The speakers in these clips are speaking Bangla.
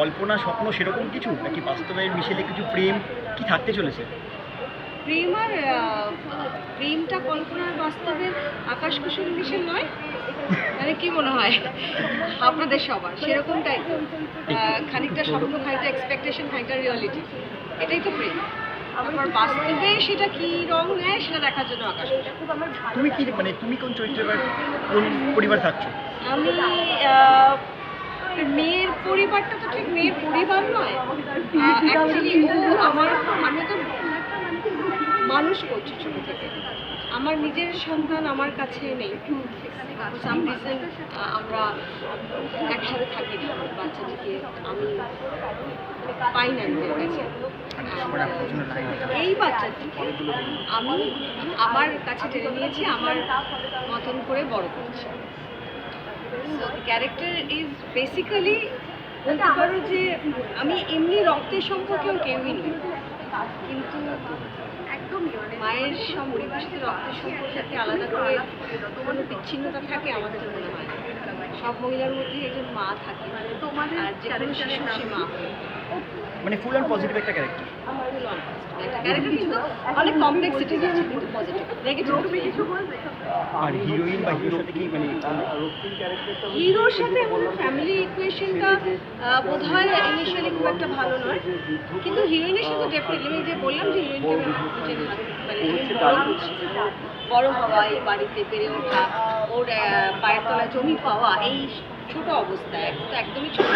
কল্পনা স্বপ্ন সেরকম কিছু? নাকি বাস্তবের মিশেলে কিছু প্রেম? কি থাকতে চলেছে? প্রেম আর প্রেমটা কল্পনার বাস্তবের আকাশ কুসুম মিশেল নয়? মানে কি মনে হয়? আপনাদের সবার সেরকমটাই। তো খানিকটা স্বপ্ন খানিকটা এক্সপেকটেশন খানিকটা রিয়ালিটি এটাই তো প্রেম। আমার বাস্তবে সেটা কি রং নেয় সেটা দেখার জন্য আকাশ তুমি কি মানে তুমি কোন চরিত্রে কোন পরিবার থাকছো? আমি মেয়ের পরিবারটা তো ঠিক মেয়ের পরিবার নয়। অ্যাকচুয়ালি ও আমার আমি তো মানুষ করছে ছোট থেকে। আমার নিজের সন্তান আমার কাছে নেই। আমরা একসাথে থাকি না, আমার বাচ্চাটিকে আমি পাই না নিজের কাছে। এই বাচ্চাটিকে আমি আমার কাছে টেনে নিয়েছি, আমার মতন করে বড় করছি। ক্যারেক্টার ইজ বেসিক্যালি বলতে পারো যে আমি এমনি রক্তের সম্পর্কেও কেউই নই কিন্তু একদমই মায়ের সম্পর্কের সাথে রক্তের সম্পর্কে আলাদা করে কোনো বিচ্ছিন্নতা থাকে আমাদের মনে হয়। সব মহিলার মধ্যেই একজন মা থাকে। মানে আর যে কোনো শিশু সে মা। মানে ফুল অ্যান্ড পজিটিভ একটা ক্যারেক্টার একটা ক্যারেক্টার কিন্তু অনেক কমপ্লেক্সিটি আছে কিন্তু পজিটিভ নেগেটিভ কিছু বলবে? আর হিরোইন বা হিরোর সাথে কি মানে হিরোর সাথে আমাদের ফ্যামিলি ইকুয়েশনটা বোধ হয় ইনিশিয়ালি খুব একটা ভালো নয়। কিন্তু হিরোইনের সাথে ডেফিনেটলি আমি যে বললাম যে হিরোইনকে আমি নিজের মানে আমি বড় বড় হওয়া এই বাড়িতে বেড়ে ওঠা ওর পায়ের তলায় জমি পাওয়া এই ছোট অবস্থায় এক- একদমই ছোট।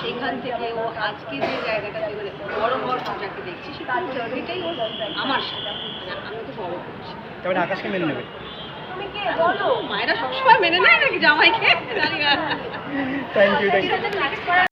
সেইখান থেকে ও আজকে যে জায়গাটাতে মানে বড় হওয়ার যাকে দেখছি সেটা জার্নিটাই আমার সাথে। মানে আমি তো বড় করছি তারপরে মানে আকাশকে মেনে নেবে? মায়েরা সবসময় মেনে নেয় নাকি জামাইকে? জানি না। Thank you thank you